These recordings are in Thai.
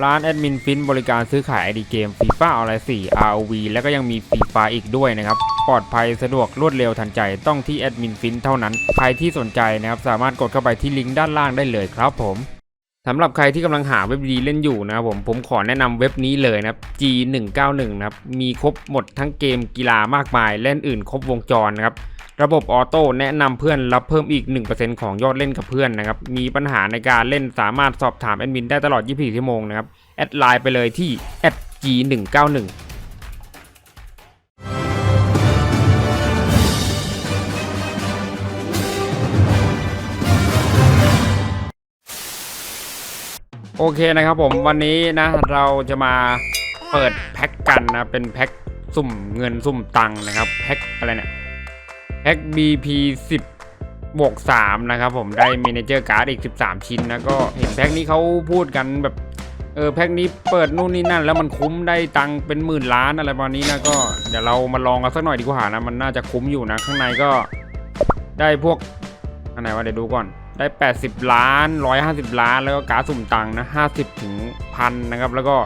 ร้านแอดมินฟินบริการซื้อขายไอดีเกมฟีฟ่าออนไลน์4 ROV แล้วก็ยังมีฟรีไฟอีกด้วยนะครับ ปลอดภัยสะดวกรวดเร็วทันใจต้องที่แอดมินฟินเท่านั้น ใครที่สนใจนะครับสามารถกดเข้าไปที่ลิงก์ด้านล่างได้เลยครับผมสำหรับใครที่กำลังหาเว็บดีเล่นอยู่นะครับผมผมขอแนะนำเว็บนี้เลยนะครับ G191 นะครับมีครบหมดทั้งเกมกีฬามากมายเล่นอื่นครบวงจรนะครับ ระบบออโต้แนะนำเพื่อนรับเพิ่มอีก 1%ของยอดเล่นกับเพื่อนนะครับ มีปัญหาในการเล่นสามารถสอบถามแอดมินได้ตลอด 24 ชั่วโมงนะครับ แอดไลน์ไปเลยที่ @g191 โอเคนะครับผมวันนี้นะเราจะมาเปิดแพ็กกันนะ เป็นแพ็กสุ่มเงินสุ่มตังค์นะครับแพ็กอะไรเนี่ย แพ็ก BP 10บวก3นะครับผมได้เมเนเจอร์การ์ดอีก 13 ชิ้นนะก็เห็นแพ็กนี้เขาพูดกันแบบเออแพ็กนี้เปิดนู่นนี่นั่น แล้วมันคุ้มได้ตังเป็นหมื่นล้านอะไรประมาณนี้นะก็เดี๋ยวเรามาลองกันสักหน่อยดีกว่านะมันน่าจะคุ้มอยู่นะ ข้างในก็ได้พวกอันไหนวะเดี๋ยวดูก่อนได้ 80 ล้าน 150 ล้าน แล้วก็การ์ดสุ่มตังนะ50ถึงพันนะครับแล้วก็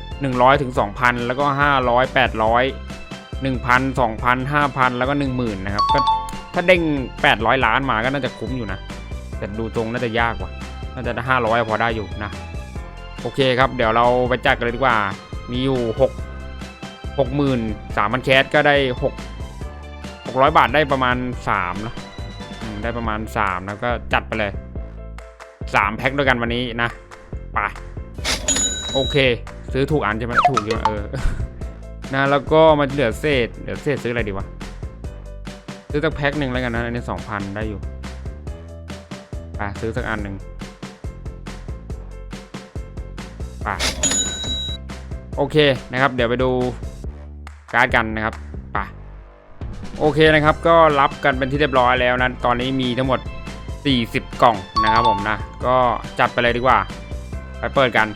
100ถึง2,000 แล้วก็ 500 800 1,000 2,000 5,000 แล้วก็ 10,000 นะครับ ก็ถ้าเด้ง 800 ล้านมาก็น่าจะคุ้มอยู่นะ แต่ดูตรงน่าจะยากว่ะน่าจะได้500 พอได้อยู่นะ โอเคครับ เดี๋ยวเราไปจัดกันเลยดีกว่า มีอยู่ 6 60,000 3,000 แคสก็ได้ 6 600 บาทได้ประมาณ3นะได้ประมาณ3แล้วก็จัดไปเลย 3 แพ็คด้วยกันวันนี้นะ ไป โอเค ซื้อถูกอันใช่ไหมถูกใช่เออ นะแล้วก็มาเหลือเศษเหลือเศษซื้ออะไรดีวะซื้อสักแพ็คหนึ่งแล้วกันนะอันนี้สองพันได้อยู่ไปซื้อสักอันหนึ่งไปโอเคนะครับ เดี๋ยวไปดูการ์ดกันนะครับไปโอเคนะครับ ก็รับกันเป็นที่เรียบร้อยแล้วนะตอนนี้มีทั้งหมด 40 กล่องนะครับผมนะ ก็จัดไปเลยดีกว่า ไปเปิดกัน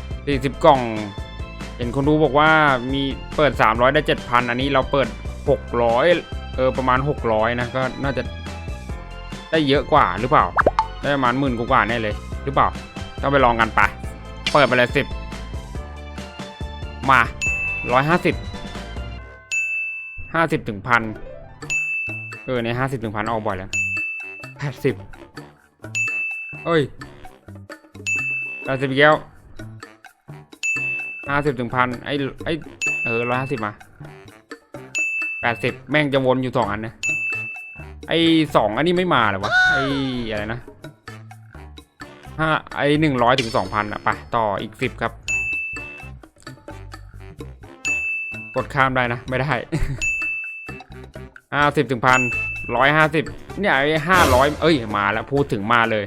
40 กล่อง เห็นคนดูบอกว่ามีเปิด 300 ได้ 7,000 อันนี้เราเปิด 600 เออประมาณ 600 นะ ก็น่าจะได้เยอะกว่าหรือเปล่า ได้ประมาณหมื่นกว่าแน่เลย หรือเปล่าต้องไปลองกันไปเปิดไปเลย10มา150ห้าสิบถึงพันเออในห้าสิบถึงพันออกบ่อยแล้วแปดสิบเอ้ยแปดสิบแก้ว ห้าสิบถึงพันไอ้ไอ้เออร้อยห้าสิบมาแปดสิบแม่งจะวนอยู่สองอันนะไอ้สองอันนี้ไม่มาเลยวะไอ้อะไรนะห้าไอ้หนึ่งร้อยถึงสองพันอะไปต่ออีกสิบครับ กดข้ามได้นะ ไม่ได้ห้าสิบถึงพันร้อยห้าสิบเนี่ยไอ้ห้าร้อยเอ้ยมาแล้วพูดถึงมาเลย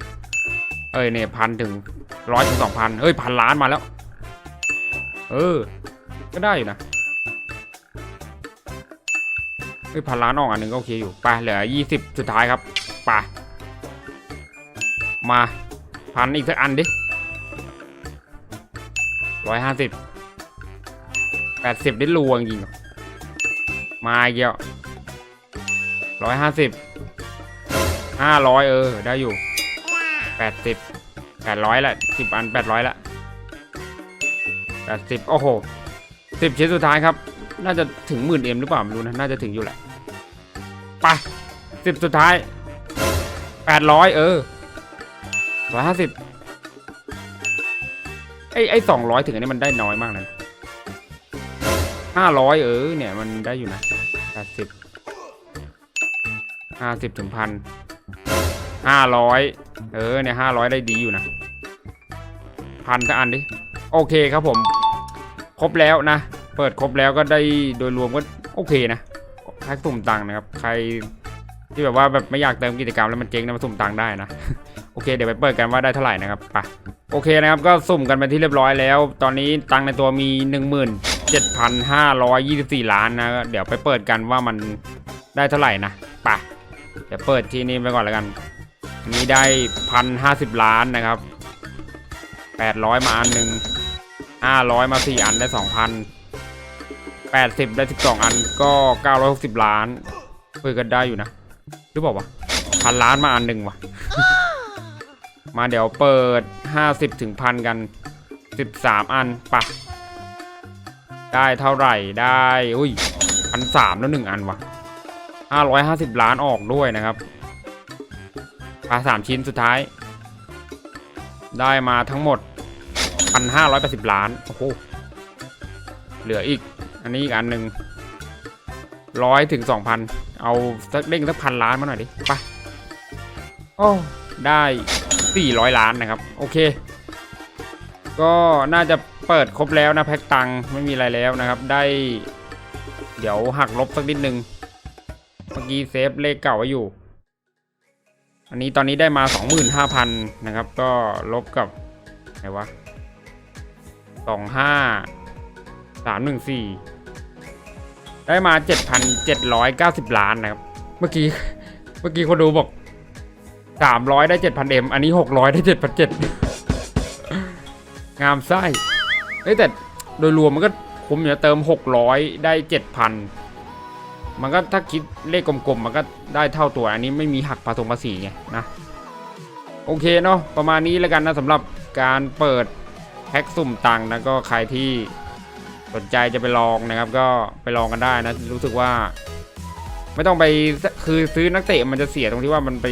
เอ้ยเนี่ยพันถึงร้อยถึงสองพันเอ้ยพันล้านมาแล้ว เออ ก็ได้อยู่นะเอ้ยพันล้านออกอันหนึ่งก็โอเคอยู่ไปเหลือยี่สิบสุดท้ายครับไปมาพันอีกสักอันดิร้อยห้าสิบแปดสิบได้รัวจริงมาอีกแล้วร้อยห้าสิบห้าร้อยเออ ได้อยู่แปดสิบแปดร้อยละสิบอันแปดร้อยละ แปดสิบโอ้โหสิบชิ้นสุดท้ายครับ น่าจะถึงหมื่นเอ็มหรือเปล่าไม่รู้นะ น่าจะถึงอยู่แหละ ไปสิบสุดท้ายแปดร้อยเออร้อยห้าสิบไอไอสองร้อยถึงอันนี้มันได้น้อยมากเลยห้าร้อยเออ เนี่ยมันได้อยู่นะแปดสิบห้าสิบถึงพันห้าร้อยเออเนี่ยห้าร้อยได้ดีอยู่นะพันสักอันดิ โอเคครับผม ครบแล้วนะ เปิดครบแล้วก็ได้โดยรวมก็โอเคนะแพ็กสุ่มตังค์นะครับ ใครที่แบบว่าแบบไม่อยากเติมกิจกรรมแล้วมันเจ๊งนะมาสุ่มตังค์ได้นะ โอเคเดี๋ยวไปเปิดกันว่าได้เท่าไหร่นะครับไปโอเคนะครับก็สุ่มกันไปที่เรียบร้อยแล้ว ตอนนี้ตังค์ในตัวมี 17,524 ล้านนะเดี๋ยวไปเปิดกันว่ามันได้เท่าไหร่นะไปเดี๋ยวเปิดที่นี่ไปก่อนแล้วกันอันนี้ได้พันห้าสิบล้านนะครับแปดร้อยมาอันหนึ่ง ห้าร้อยมาสี่อันได้สองพันแปดสิบได้สิบสองอันก็เก้าร้อยหกสิบล้านเปิดกันได้อยู่นะหรือเปล่าวะพันล้านมาอันหนึ่งวะมาเดี๋ยวเปิดห้าสิบถึงพันกันสิบสามอันปะได้เท่าไหร่ได้อุ้ยพันสามแล้วหนึ่งอันวะห้าร้อยห้าสิบล้านออกด้วยนะครับปลาสามชิ้นสุดท้าย ได้มาทั้งหมด พันห้าร้อยแปดสิบล้าน โอ้โห เหลืออีก อันนี้อีกอันหนึ่งร้อยถึงสองพัน เอาสักเด้งสักพันล้านมาหน่อยดิ ไป โอ้ ได้สี่ร้อยล้านนะครับ โอเค ก็น่าจะเปิดครบแล้วนะแพ็กตังค์ไม่มีอะไรแล้วนะครับ ได้ เดี๋ยวหักลบสักนิดนึง เมื่อกี้เซฟเลขเก่าไว้อยู่อันนี้ตอนนี้ได้มา 25,000 นะครับ ก็ลบกับไหนวะ 25 314ได้มา7,790ล้านนะครับ เมื่อกี้เมื่อกี้คนดูบอก300ได้7,000เอ็มอันนี้600ได้7,700งามไส้เอ้แต่โดยรวมมันก็คุ้มอยู่เติม600ได้7,000มันก็ถ้าคิดเลขกลมๆ มันก็ได้เท่าตัวอันนี้ไม่มีหักภาษีภาษีไงนะ โอเคเนาะประมาณนี้แล้วกันนะสำหรับการเปิด แพ็กสุ่มตังค์นะก็ใครที่สนใจจะไปลองนะครับ ก็ไปลองกันได้นะรู้สึกว่า ไม่ต้องไปคือซื้อนักเตะมันจะเสียตรงที่ว่ามันไป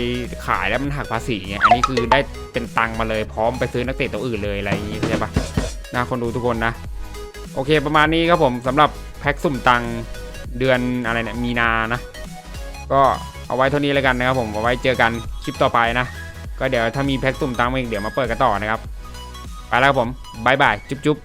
ขายแล้วมันหักภาษีไงอันนี้คือได้เป็นตังค์มาเลยพร้อมไปซื้อนักเตะตัวอื่นเลยอะไรอย่างงี้เข้าใจปะนะคนดูทุกคนนะโอเคประมาณนี้ครับผมสำหรับแพ็กสุ่มตังค์เดือนอะไรเนี่ยมีนานะ ก็เอาไว้เท่านี้แล้วกันนะครับผมเอาไว้เจอกันคลิปต่อไปนะ ก็เดี๋ยวถ้ามีแพ็กสุ่มตังค์อีกเดี๋ยวมาเปิดกันต่อนะครับ ไปแล้วครับผมบายบาย จุ๊บจุ๊บ